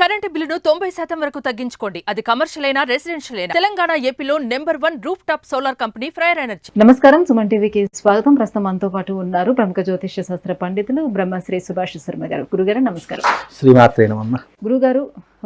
Current బిల్లును తొంభై శాతం వరకు తగ్గించుకోండి. అది కమర్షియల్ అయినా రెసిడెన్షియల్ అయినా తెలంగాణ ఏపీలో number one roof top solar company Freyr energy. నమస్కారం సుమన్ టీవీకి స్వాగతం. ప్రస్తుతం మనతో పాటు ఉన్నారు ప్రముఖ జ్యోతిష్య శాస్త్ర పండితులు బ్రహ్మశ్రీ సుభాష్ శర్మ గారు. గురుగారు నమస్కారం. శ్రీమాత్రే నమమ్మ గురుగారు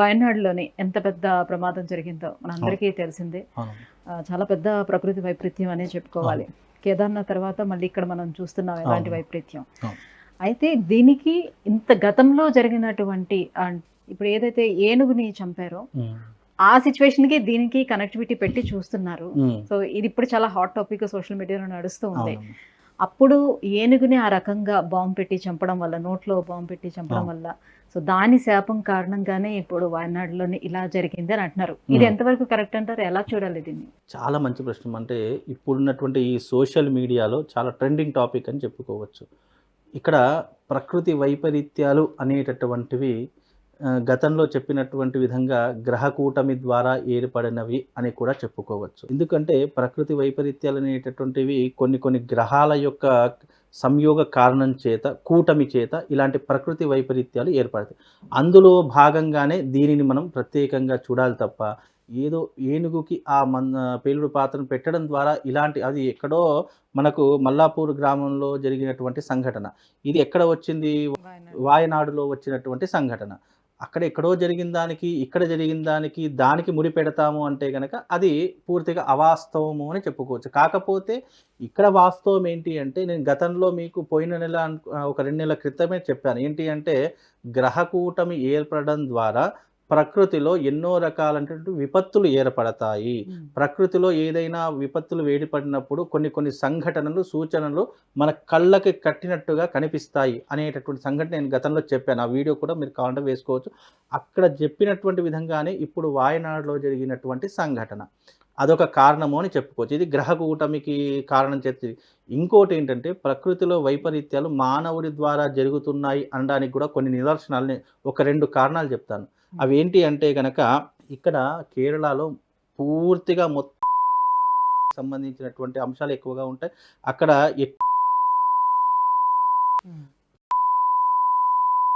వయనాడులోని ఎంత పెద్ద ప్రమాదం జరిగిందో మనందరికీ తెలిసిందే. చాలా పెద్ద ప్రకృతి వైపరీత్యం అనే చెప్పుకోవాలి. కేదార్నాథ్ తర్వాత మళ్ళీ ఇక్కడ మనం చూస్తున్నాం ఎలాంటి. వైపరీత్యం. అయితే దీనికి ఇంత గతంలో జరిగినటువంటి ఇప్పుడు ఏదైతే ఏనుగుని చంపారో ఆ సిచ్యువేషన్కి దీనికి కనెక్టివిటీ పెట్టి చూస్తున్నారు. సో ఇది ఇప్పుడు చాలా హాట్ టాపిక్ సోషల్ మీడియాలో నడుస్తూ ఉంది అప్పుడు ఏనుగుని ఆ రకంగా బాంబు పెట్టి చంపడం వల్ల నోట్లో బాంబు పెట్టి చంపడం. వల్ల సో దాని శాపం కారణంగానే ఇప్పుడు వాయనాడులోని ఇలా జరిగింది అని అంటున్నారు. ఇది. ఎంతవరకు కరెక్ట్ అంటారు? ఎలా చూడాలి దీన్ని? చాలా మంచి ప్రశ్న. అంటే ఇప్పుడున్నటువంటి ఈ సోషల్ మీడియాలో చాలా ట్రెండింగ్ టాపిక్ అని చెప్పుకోవచ్చు. ఇక్కడ ప్రకృతి వైపరీత్యాలు అనేటటువంటివి గతంలో చెప్పినటువంటి విధంగా గ్రహకూటమి ద్వారా ఏర్పడినవి అని కూడా చెప్పుకోవచ్చు. ఎందుకంటే ప్రకృతి వైపరీత్యాలు అనేటటువంటివి కొన్ని కొన్ని గ్రహాల యొక్క సంయోగ కారణం చేత కూటమి చేత ఇలాంటి ప్రకృతి వైపరీత్యాలు ఏర్పడతాయి. అందులో భాగంగానే దీనిని మనం ప్రత్యేకంగా చూడాలి తప్ప ఏదో ఏనుగుకి ఆ మన పేలుడు పాత్రను పెట్టడం ద్వారా ఇలాంటి అది ఎక్కడో మనకు మల్లాపూర్ గ్రామంలో జరిగినటువంటి సంఘటన. ఇది ఎక్కడ వచ్చింది? వాయనాడులో వచ్చినటువంటి సంఘటన. అక్కడ ఎక్కడో జరిగిన దానికి ఇక్కడ జరిగిన దానికి దానికి ముడి పెడతాము అంటే కనుక అది పూర్తిగా అవాస్తవము అని చెప్పుకోవచ్చు. కాకపోతే ఇక్కడ వాస్తవం ఏంటి అంటే నేను గతంలో మీకు పోయిన నెల ఒక రెండు నెలల క్రితమే చెప్పాను. ఏంటి అంటే గ్రహకూటమి ఏర్పడడం ద్వారా ప్రకృతిలో ఎన్నో రకాలైనటువంటి విపత్తులు ఏర్పడతాయి. ప్రకృతిలో ఏదైనా విపత్తులు వేడిపడినప్పుడు కొన్ని కొన్ని సంఘటనలు సూచనలు మన కళ్ళకి కట్టినట్టుగా కనిపిస్తాయి అనేటటువంటి సంఘటన నేను గతంలో చెప్పాను. ఆ వీడియో కూడా మీరు కావాలంటే వేసుకోవచ్చు. అక్కడ చెప్పినటువంటి విధంగానే ఇప్పుడు వాయనాడులో జరిగినటువంటి సంఘటన. అదొక కారణము అని చెప్పుకోవచ్చు. ఇది గ్రహ కూటమికి కారణం చేతి ఇంకోటి ఏంటంటే ప్రకృతిలో వైపరీత్యాలు మానవుడి ద్వారా జరుగుతున్నాయి అనడానికి కూడా కొన్ని నిదర్శనాలని ఒక రెండు కారణాలు చెప్తాను. అవి ఏంటి అంటే కనుక ఇక్కడ కేరళలో పూర్తిగా మొత్తం సంబంధించినటువంటి అంశాలు ఎక్కువగా ఉంటాయి అక్కడ.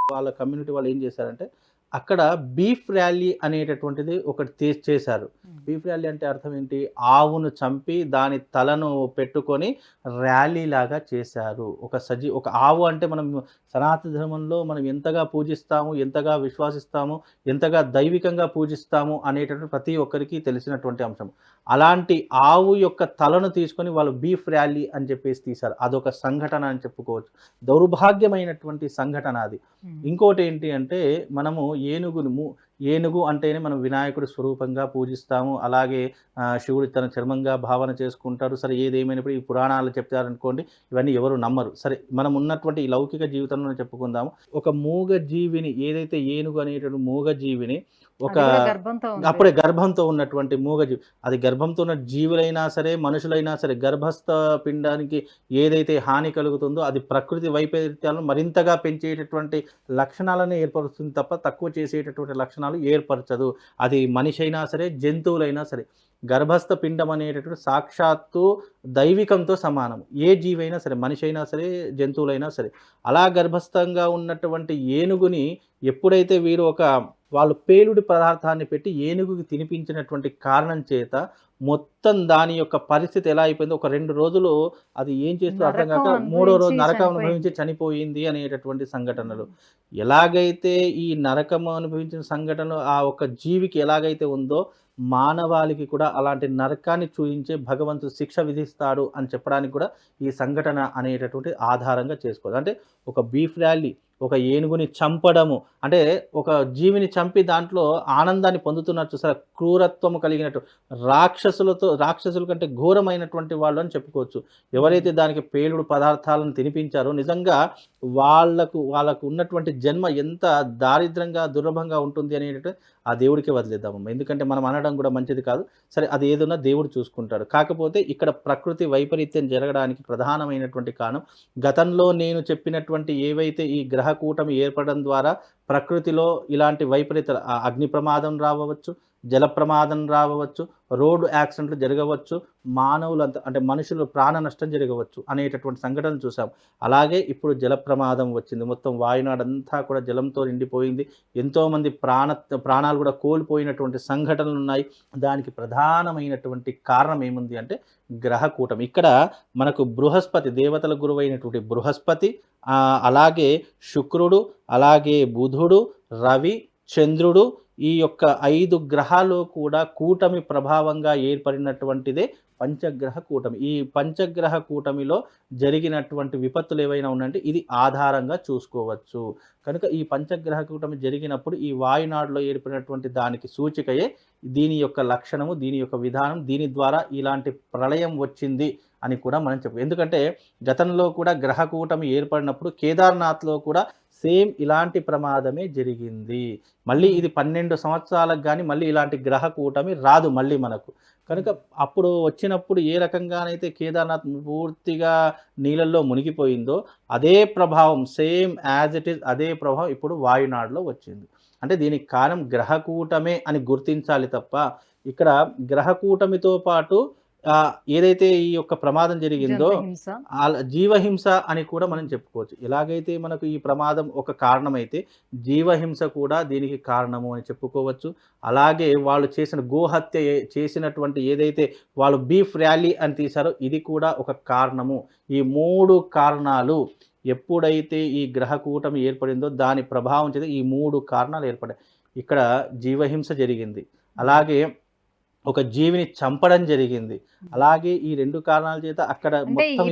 వాళ్ళ కమ్యూనిటీ వాళ్ళు ఏం చేశారంటే అక్కడ బీఫ్ ర్యాలీ అనేటటువంటిది ఒకటి తీ- చేశారు. బీఫ్ ర్యాలీ అంటే అర్థం ఏంటి? ఆవును చంపి దాని తలను పెట్టుకొని ర్యాలీ లాగా చేశారు. ఒక సజీ ఒక ఆవు అంటే మనం సనాతన ధర్మంలో మనం ఎంతగా పూజిస్తాము ఎంతగా విశ్వాసిస్తాము ఎంతగా దైవికంగా పూజిస్తాము అనేటటువంటి ప్రతి ఒక్కరికి తెలిసినటువంటి అంశం. అలాంటి ఆవు యొక్క తలను తీసుకొని వాళ్ళు బీఫ్ ర్యాలీ అని చెప్పేసి తీశారు. అదొక సంఘటన అని చెప్పుకోవచ్చు. దౌర్భాగ్యమైనటువంటి సంఘటన అది. ఇంకోటి ఏంటి అంటే మనము ఏనుగును ఏనుగు అంటేనే మనం వినాయకుడి స్వరూపంగా పూజిస్తాము. అలాగే శివుడు తన చర్మంగా భావన చేసుకుంటారు సరే ఏదేమైనప్పుడు ఈ పురాణాలు చెప్తారనుకోండి ఇవన్నీ ఎవరు నమ్మరు. సరే మనం ఉన్నటువంటి ఈ లౌకిక జీవితంలో చెప్పుకుందాము. ఒక మూగ జీవిని ఏదైతే ఏనుగు అనేటువంటి మూగ జీవిని ఒక. అప్పుడే గర్భంతో ఉన్నటువంటి మూగజీవి అది గర్భంతో ఉన్న జీవులైనా సరే మనుషులైనా సరే గర్భస్థ పిండానికి ఏదైతే హాని కలుగుతుందో అది ప్రకృతి వైపరీత్యాలను మరింతగా పెంచేటటువంటి లక్షణాలను ఏర్పరుస్తుంది తప్ప తక్కువ చేసేటటువంటి లక్షణాలు ఏర్పరచదు అది మనిషి అయినా సరే జంతువులైనా సరే గర్భస్థ పిండం అనేటటువంటి సాక్షాత్తు దైవికంతో సమానం ఏ జీవైనా సరే మనిషి అయినా సరే జంతువులైనా సరే అలా గర్భస్థంగా ఉన్నటువంటి ఏనుగుని ఎప్పుడైతే వీరు ఒక వాళ్ళు పేలుడి పదార్థాన్ని పెట్టి ఏనుగుకి తినిపించినటువంటి కారణం చేత మొత్తం దాని యొక్క పరిస్థితి ఎలా అయిపోయిందో ఒక రెండు రోజులు అది ఏం చేస్తుందో అర్థం కాక మూడో రోజు నరకం. అనుభవించి చనిపోయింది అనేటటువంటి సంఘటనలు ఎలాగైతే ఈ నరకం అనుభవించిన సంఘటనలు ఆ ఒక జీవికి ఎలాగైతే ఉందో మానవాళికి కూడా అలాంటి నరకాన్ని చూయించే భగవంతుడు శిక్ష విధిస్తాడు అని చెప్పడానికి కూడా ఈ సంఘటన అనేటటువంటి ఆధారంగా చేసుకోవాలి అంటే ఒక బీఫ్ ర్యాలీ ఒక ఏనుగుని చంపడము. అంటే ఒక జీవిని చంపి దాంట్లో ఆనందాన్ని పొందుతున్నట్టు చూసారా? క్రూరత్వము కలిగినట్టు. రాక్షసులతో రాక్షసుల కంటే ఘోరమైనటువంటి వాళ్ళు అని చెప్పుకోవచ్చు. ఎవరైతే దానికి పేలుడు పదార్థాలను తినిపించారో నిజంగా వాళ్ళకు వాళ్ళకు ఉన్నటువంటి జన్మ ఎంత దారిద్రంగా దుర్లభంగా ఉంటుంది అనేటట్టు ఆ దేవుడికే వదిలేద్దామమ్మ ఎందుకంటే మనం అనడం కూడా మంచిది కాదు. సరే అది ఏదైనా దేవుడు చూసుకుంటాడు. కాకపోతే ఇక్కడ ప్రకృతి వైపరీత్యం జరగడానికి ప్రధానమైనటువంటి కారణం గతంలో నేను చెప్పినటువంటి ఏవైతే ఈ గ్రహ కూటమి ఏర్పడడం ద్వారా ప్రకృతిలో ఇలాంటి వైపరీత అగ్ని ప్రమాదం రావచ్చు జల ప్రమాదం రావచ్చు రోడ్డు యాక్సిడెంట్లు జరగవచ్చు మానవులంతా అంటే మనుషులు ప్రాణ నష్టం జరగవచ్చు అనేటటువంటి సంఘటనలు చూసాం. అలాగే ఇప్పుడు జల ప్రమాదం వచ్చింది. మొత్తం వాయునాడంతా కూడా జలంతో నిండిపోయింది. ఎంతోమంది ప్రాణ ప్రాణాలు కూడా కోల్పోయినటువంటి సంఘటనలు ఉన్నాయి. దానికి ప్రధానమైనటువంటి కారణం ఏముంది అంటే గ్రహకూటం ఇక్కడ మనకు బృహస్పతి దేవతల గురువైనటువంటి బృహస్పతి అలాగే శుక్రుడు అలాగే బుధుడు రవి చంద్రుడు ఈ యొక్క ఐదు గ్రహాలు కూడా కూటమి ప్రభావంగా ఏర్పడినటువంటిదే పంచగ్రహ కూటమి. ఈ పంచగ్రహ కూటమిలో జరిగినటువంటి విపత్తులు ఏవైనా ఉన్నాయంటే ఇది ఆధారంగా చూసుకోవచ్చు. కనుక ఈ పంచగ్రహ కూటమి జరిగినప్పుడు ఈ వాయునాడులో ఏర్పడినటువంటి దానికి సూచికయే దీని యొక్క లక్షణము దీని యొక్క విధానం దీని ద్వారా ఇలాంటి ప్రళయం వచ్చింది అని కూడా మనం చెప్పు ఎందుకంటే గతంలో కూడా గ్రహ కూటమి ఏర్పడినప్పుడు కేదార్నాథ్లో కూడా సేమ్ ఇలాంటి ప్రమాదమే జరిగింది. మళ్ళీ ఇది పన్నెండు సంవత్సరాలకు కానీ మళ్ళీ ఇలాంటి గ్రహ కూటమి రాదు మళ్ళీ మనకు. కనుక అప్పుడు వచ్చినప్పుడు ఏ రకంగానైతే కేదార్నాథ్ పూర్తిగా నీళ్ళల్లో మునిగిపోయిందో అదే ప్రభావం సేమ్ యాజ్ ఇట్ ఈస్ అదే ప్రభావం ఇప్పుడు వాయునాడులో వచ్చింది. అంటే దీనికి కారణం గ్రహకూటమే అని గుర్తించాలి తప్ప ఇక్కడ గ్రహకూటమితో పాటు ఏదైతే ఈ యొక్క ప్రమాదం జరిగిందో జీవహింస. అని కూడా మనం చెప్పుకోవచ్చు. ఎలాగైతే మనకు ఈ ప్రమాదం ఒక కారణమైతే జీవహింస కూడా దీనికి కారణము అని చెప్పుకోవచ్చు. అలాగే వాళ్ళు చేసిన గోహత్య చేసినటువంటి ఏదైతే వాళ్ళు బీఫ్ ర్యాలీ అని తీశారో ఇది కూడా ఒక కారణము. ఈ మూడు కారణాలు ఎప్పుడైతే ఈ గ్రహ కూటమి ఏర్పడిందో దాని ప్రభావం చేత ఈ మూడు కారణాలు ఏర్పడాయి ఇక్కడ జీవహింస జరిగింది. అలాగే ఒక జీవిని చంపడం జరిగింది అలాగే ఈ రెండు కారణాల చేత అక్కడ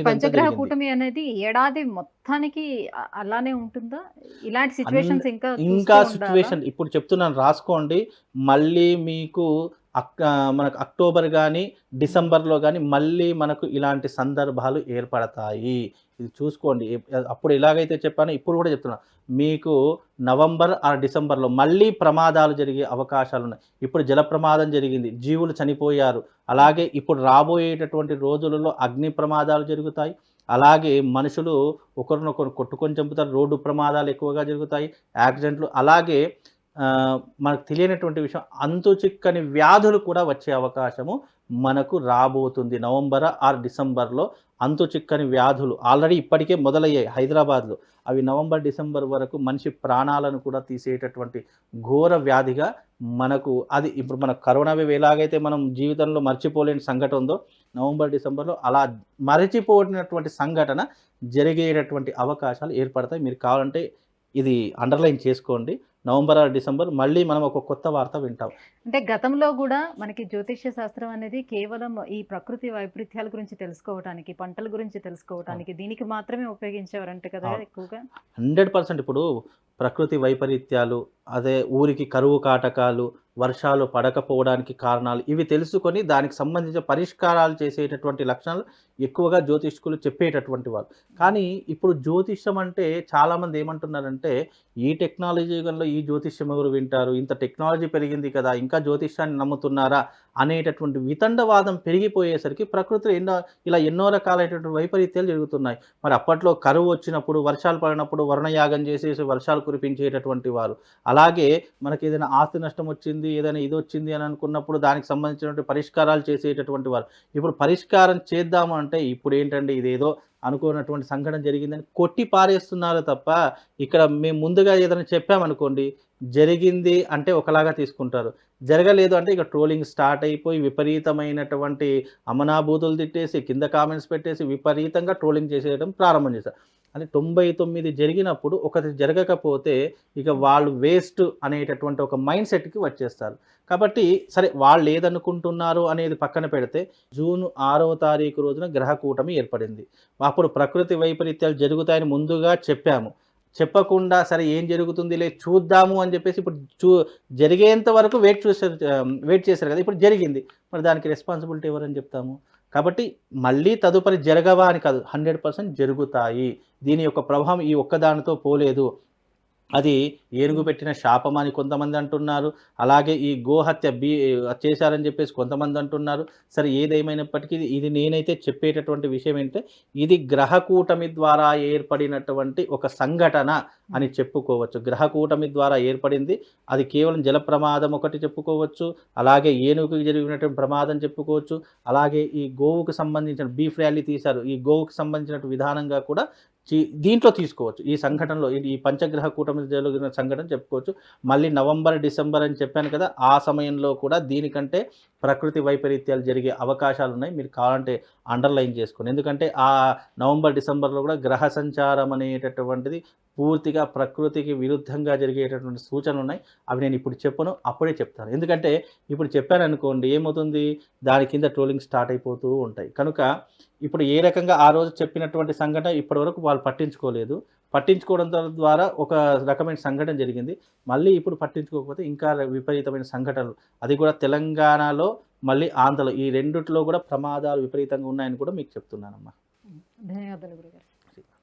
పంచగ్రహ. కూటమి అనేది ఏడాది మొత్తానికి అలానే ఉంటుందా ఇలాంటి సిచ్యువేషన్స్ ఇంకా ఇంకా? సిచ్యువేషన్ ఇప్పుడు చెప్తున్నాను రాసుకోండి మళ్ళీ మీకు అక్ మనకు అక్టోబర్ కానీ డిసెంబర్లో కానీ మళ్ళీ మనకు ఇలాంటి సందర్భాలు ఏర్పడతాయి. ఇది చూసుకోండి. అప్పుడు ఎలాగైతే చెప్పానో ఇప్పుడు కూడా చెప్తున్నాను మీకు నవంబర్ ఆ డిసెంబర్లో మళ్ళీ ప్రమాదాలు జరిగే అవకాశాలు ఉన్నాయి. ఇప్పుడు జల ప్రమాదం జరిగింది. జీవులు చనిపోయారు. అలాగే ఇప్పుడు రాబోయేటటువంటి రోజులలో అగ్ని ప్రమాదాలు జరుగుతాయి. అలాగే మనుషులు ఒకరినొకరు కొట్టుకొని చంపుతారు. రోడ్డు ప్రమాదాలు ఎక్కువగా జరుగుతాయి. యాక్సిడెంట్లు. అలాగే మనకు తెలియనటువంటి విషయం అంతు చిక్కని వ్యాధులు కూడా వచ్చే అవకాశము మనకు రాబోతుంది. నవంబర్ ఆర్ డిసెంబర్లో అంతు చిక్కని వ్యాధులు ఆల్రెడీ ఇప్పటికే మొదలయ్యాయి హైదరాబాద్లో. అవి నవంబర్ డిసెంబర్ వరకు మనిషి ప్రాణాలను కూడా తీసేటటువంటి ఘోర వ్యాధిగా మనకు అది ఇప్పుడు మన కరోనా ఎలాగైతే మనం జీవితంలో మర్చిపోలేని సంఘటన ఉందో నవంబర్ డిసెంబర్లో అలా మరచిపోయినటువంటి సంఘటన జరిగేటటువంటి అవకాశాలు ఏర్పడతాయి. మీరు కావాలంటే ఇది అండర్లైన్ చేసుకోండి. నవంబర్ ఆర్ డిసెంబర్ మళ్ళీ మనం ఒక కొత్త వార్త వింటాం. అంటే గతంలో కూడా మనకి జ్యోతిష్య శాస్త్రం అనేది కేవలం ఈ ప్రకృతి వైపరీత్యాల గురించి తెలుసుకోవడానికి పంటల గురించి తెలుసుకోవడానికి దీనికి మాత్రమే ఉపయోగించేవారంట కదా. ఎక్కువగా? Hundred percent. ఇప్పుడు ప్రకృతి వైపరీత్యాలు అదే ఊరికి కరువు కాటకాలు వర్షాలు పడకపోవడానికి కారణాలు ఇవి తెలుసుకొని దానికి సంబంధించిన పరిష్కారాలు చేసేటటువంటి లక్షణాలు ఎక్కువగా జ్యోతిష్కులు చెప్పేటటువంటి వాళ్ళు. కానీ ఇప్పుడు జ్యోతిష్యం అంటే చాలామంది ఏమంటున్నారంటే ఈ టెక్నాలజీ యుగంలో ఈ జ్యోతిష్యం ఎవరు వింటారు? ఇంత టెక్నాలజీ పెరిగింది కదా ఇంకా జ్యోతిష్యాన్ని నమ్ముతున్నారా? అనేటటువంటి వితండవాదం పెరిగిపోయేసరికి ప్రకృతిలో ఎన్నో ఇలా ఎన్నో రకాలైనటువంటి వైపరీత్యాలు జరుగుతున్నాయి. మరి అప్పట్లో కరువు వచ్చినప్పుడు వర్షాలు పడినప్పుడు వర్ణయాగం చేసేసి వర్షాలు కురిపించేటటువంటి వారు. అలాగే మనకి ఏదైనా ఆస్తి నష్టం వచ్చింది ఏదైనా ఇది వచ్చింది అని అనుకున్నప్పుడు దానికి సంబంధించినటువంటి పరిష్కారాలు చేసేటటువంటి వారు. ఇప్పుడు పరిష్కారం చేద్దాము అంటే ఇప్పుడు ఏంటంటే ఇదేదో అనుకున్నటువంటి సంఘటన జరిగిందని కొట్టి పారేస్తున్నారు తప్ప ఇక్కడ మేము ముందుగా ఏదైనా చెప్పామనుకోండి జరిగింది అంటే ఒకలాగా తీసుకుంటారు. జరగలేదు అంటే ఇక ట్రోలింగ్ స్టార్ట్ అయిపోయి విపరీతమైనటువంటి అమనాభూతులు తిట్టేసి కింద కామెంట్స్ పెట్టేసి విపరీతంగా ట్రోలింగ్ చేసేయడం ప్రారంభం చేశారు. అని తొంభై తొమ్మిది జరిగినప్పుడు ఒకటి జరగకపోతే ఇక వాళ్ళు వేస్ట్ అనేటటువంటి ఒక మైండ్ సెట్కి వచ్చేస్తారు. కాబట్టి సరే వాళ్ళు ఏదనుకుంటున్నారు అనేది పక్కన పెడితే జూన్ ఆరవ తారీఖు రోజున గ్రహకూటమి ఏర్పడింది. అప్పుడు ప్రకృతి వైపరీత్యాలు జరుగుతాయని ముందుగా చెప్పాము. చెప్పకుండా సరే ఏం జరుగుతుందిలే చూద్దాము అని చెప్పేసి ఇప్పుడు చూ జరిగేంత వరకు వెయిట్ చూసారు వెయిట్ చేశారు కదా. ఇప్పుడు జరిగింది. మరి దానికి రెస్పాన్సిబిలిటీ ఎవరని చెప్తాము? కాబట్టి మళ్ళీ తదుపరి జరగవా అని కాదు హండ్రెడ్ పర్సెంట్ జరుగుతాయి. దీని యొక్క ప్రభావం ఈ ఒక్కదానితో పోలేదు. అది ఏనుగు పెట్టిన శాపం అని కొంతమంది అంటున్నారు. అలాగే ఈ గోహత్య బీ చేశారని చెప్పేసి కొంతమంది అంటున్నారు. సరే ఏదేమైనప్పటికీ ఇది- ఇది నేనైతే చెప్పేటటువంటి విషయం ఏంటంటే ఇది గ్రహ కూటమి ద్వారా ఏర్పడినటువంటి ఒక సంఘటన అని చెప్పుకోవచ్చు. గ్రహ కూటమి ద్వారా ఏర్పడింది. అది కేవలం జల ప్రమాదం ఒకటి చెప్పుకోవచ్చు. అలాగే ఏనుగుకి జరిగినటువంటి ప్రమాదం చెప్పుకోవచ్చు. అలాగే ఈ గోవుకు సంబంధించిన బీఫ్ ర్యాలీ తీశారు. ఈ గోవుకు సంబంధించిన విధానంగా కూడా దీంట్లో తీసుకోవచ్చు. ఈ సంఘటనలో ఈ పంచగ్రహ కూటమి జరిగిన సంఘటన చెప్పుకోవచ్చు. మళ్ళీ నవంబర్ డిసెంబర్ అని చెప్పాను కదా ఆ సమయంలో కూడా దీనికంటే ప్రకృతి వైపరీత్యాలు జరిగే అవకాశాలు ఉన్నాయి. మీరు కావాలంటే అండర్లైన్ చేసుకోండి. ఎందుకంటే ఆ నవంబర్ డిసెంబర్లో కూడా గ్రహ సంచారం అనేటటువంటిది పూర్తిగా ప్రకృతికి విరుద్ధంగా జరిగేటటువంటి సూచనలు ఉన్నాయి. అవి నేను ఇప్పుడు చెప్పను అప్పుడే చెప్తాను. ఎందుకంటే ఇప్పుడు చెప్పాను అనుకోండి ఏమవుతుంది? దాని కింద ట్రోలింగ్ స్టార్ట్ అయిపోతూ ఉంటాయి. కనుక ఇప్పుడు ఏ రకంగా ఆ రోజు చెప్పినటువంటి సంఘటన ఇప్పటివరకు వాళ్ళు పట్టించుకోలేదు. పట్టించుకోవడం ద్వారా ఒక రకమైన సంఘటన జరిగింది. మళ్ళీ ఇప్పుడు పట్టించుకోకపోతే ఇంకా విపరీతమైన సంఘటనలు. అది కూడా తెలంగాణలో మళ్ళీ ఆంధ్రలో. ఈ రెండిట్లో కూడా ప్రమాదాలు విపరీతంగా ఉన్నాయని కూడా మీకు చెప్తున్నానమ్మా. ధన్యవాదాలు